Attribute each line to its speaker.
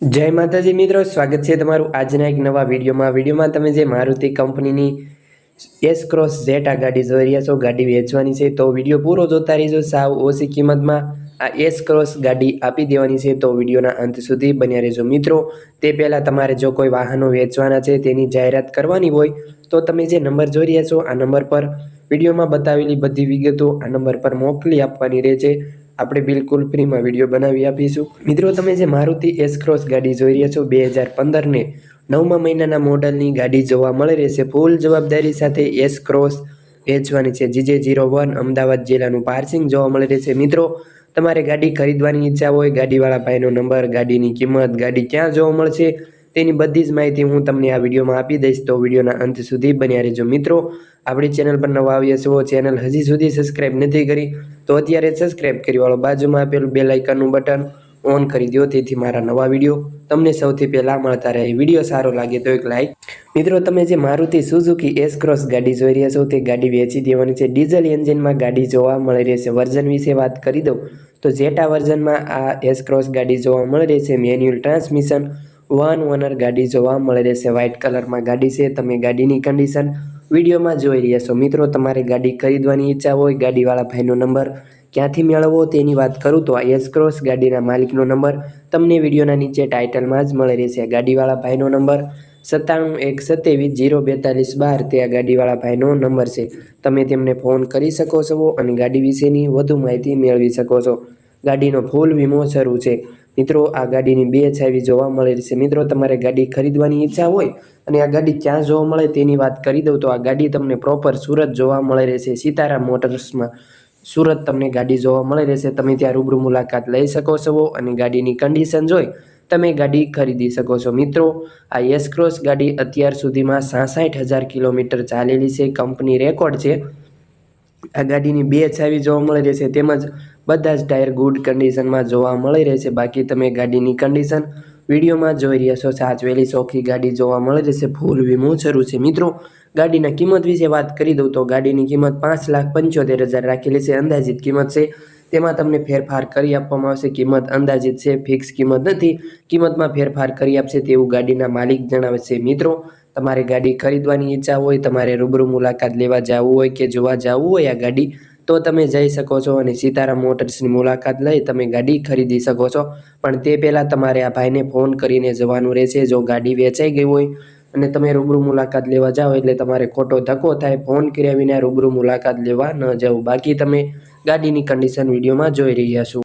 Speaker 1: જય માતાજી મિત્રો, સ્વાગત છે તમારું આજના એક નવા વિડીયોમાં. વિડીયોમાં તમે જે મારુતિ કંપનીની એસ ક્રોસ ઝેટ આ ગાડી જોઈ રહ્યા છો, ગાડી વેચવાની છે, તો વીડિયો પૂરો જોતા રહીજો. સાવ ઓછી કિંમતમાં આ એસ ક્રોસ ગાડી આપી દેવાની છે, તો વિડીયોના અંત સુધી બન્યા રહેજો. મિત્રો, તે પહેલાં તમારે જો કોઈ વાહનો વેચવાના છે, તેની જાહેરાત કરવાની હોય, તો તમે જે નંબર જોઈ રહ્યા છો, આ નંબર પર વિડીયોમાં બતાવેલી બધી વિગતો આ નંબર પર મોકલી આપવાની રહે છે આપણે બિલકુલ ફ્રીમાં વીડિયો બનાવી આપીશું. મિત્રો, તમે જે મારુતિ એસ ક્રોસ ગાડી જોઈ રહ્યા છો, બે હજાર પંદરને, નવમા મહિનાના મોડલની ગાડી જોવા મળી રહેશે. ફૂલ જવાબદારી સાથે એસ ક્રોસ વેચવાની છે. જીજે જીરો વન, અમદાવાદ જિલ્લાનું પાર્સિંગ જોવા મળી રહેશે. મિત્રો, તમારે ગાડી ખરીદવાની ઈચ્છા હોય, ગાડીવાળા ભાઈનો નંબર, ગાડીની કિંમત, ગાડી ક્યાં જોવા મળશે તેની બધી જ માહિતી હું તમને આ વિડીયોમાં આપી દઈશ. તો વિડીયોના અંત સુધી બન્યા રહેજો મિત્રો. આપણી ચેનલ પર નવા આવ્યા છો, ચેનલ હજી સુધી સબસ્ક્રાઈબ નથી કરી, તો અત્યારે સબસ્ક્રાઈબ કરી વાળો બાજુમાં આપેલું બે લાઇકનનું બટન ઓન કરી દો તેથી મારા નવા વીડિયો તમને સૌથી પહેલાં મળતા રહે. વીડિયો સારો લાગે તો એક લાઇક. મિત્રો, તમે જે મારુતિ સુઝુકી એસ ક્રોસ ગાડી જોઈ રહ્યા છો, તે ગાડી વેચી દેવાની છે. ડીઝલ એન્જિનમાં ગાડી જોવા મળી રહેશે. વર્ઝન વિશે વાત કરી દઉં. તો જેટા વર્ઝનમાં આ એસ ક્રોસ ગાડી જોવા મળી રહેશે. મેન્યુઅલ ટ્રાન્સમિશન વન ઓનર ગાડી જોવા મળી રહેશે. વ્હાઇટ કલરમાં ગાડી છે. તમે ગાડીની કન્ડિશન વિડીયોમાં જોઈ રહ્યા છો. મિત્રો, તમારે ગાડી ખરીદવાની ઈચ્છા હોય, ગાડીવાળા ભાઈનો નંબર ક્યાંથી મેળવવો તેની વાત કરું તો આ ક્રોસ ગાડીના માલિકનો નંબર તમને વિડીયોના નીચે ટાઇટલમાં જ મળી રહેશે. ગાડીવાળા ભાઈનો નંબર સત્તાણું એક સત્યાવીસ જીરો બેતાલીસ બાર તે આ ગાડીવાળા ભાઈનો નંબર છે. તમે તેમને ફોન કરી શકો છો અને ગાડી વિશેની વધુ માહિતી મેળવી શકો છો. ગાડીનો ફૂલ વીમો શરૂ છે. મિત્રો, આ ગાડીની બે છાવી જોવા મળે છે. મિત્રો, તમારે ગાડી ખરીદવાની ઈચ્છા હોય અને આ ગાડી ક્યાં જોવા મળે તેની વાત કરી દઉં તો આ ગાડી તમને પ્રોપર સુરત જોવા મળે રહેશે. સીતારામ મોટર્સમાં સુરત તમને ગાડી જોવા મળે રહેશે. તમે ત્યાં રૂબરૂ મુલાકાત લઈ શકો છો અને ગાડીની કન્ડિશન જોઈ તમે ગાડી ખરીદી શકો છો. મિત્રો, આ યસક્રોસ ગાડી અત્યાર સુધીમાં સાસઠ હજાર કિલોમીટર ચાલેલી છે. કંપની રેકોર્ડ છે. આ ગાડીની બે છાવી જોવા મળી રહેશે. તેમજ બધા જ ટાયર ગુડ કન્ડિશનમાં જોવા મળી રહેશે. બાકી તમે ગાડીની કન્ડિશન વિડીયોમાં જોઈ રહ્યા છો. સાચવેલી ચોખ્ખી ગાડી જોવા મળી રહેશે. ફૂલ વીમો શરૂ છે. મિત્રો, ગાડીના કિંમત વિશે વાત કરી દઉં તો ગાડીની કિંમત પાંચ લાખ પંચોતેર હજાર રાખેલી છે. અંદાજિત કિંમત છે. તેમાં તમને ફેરફાર કરી આપવામાં આવશે. કિંમત અંદાજિત છે. ફિક્સ કિંમત નથી. કિંમતમાં ફેરફાર કરી આપશે તેવું ગાડીના માલિક જણાવે છે. મિત્રો, તમારે ગાડી ખરીદવાની ઈચ્છા હોય, તમારે રૂબરૂ મુલાકાત લેવા જવું હોય કે જોવા જવું હોય આ ગાડી તો તમે જઈ શકો છો અને સીતારામ મોટર્સની મુલાકાત લઈ તમે ગાડી ખરીદી શકો છો. પણ તે પહેલાં તમારે આ ભાઈને ફોન કરીને જવાનું રહેશે. જો ગાડી વેચાઈ ગઈ હોય અને તમે રૂબરૂ મુલાકાત લેવા જાઓ એટલે તમારે ખોટો ધક્કો થાય. ફોન કર્યા વિના રૂબરૂ મુલાકાત લેવા ન જાઓ. બાકી તમે ગાડીની કન્ડિશન વિડીયોમાં જોઈ રહ્યા છો.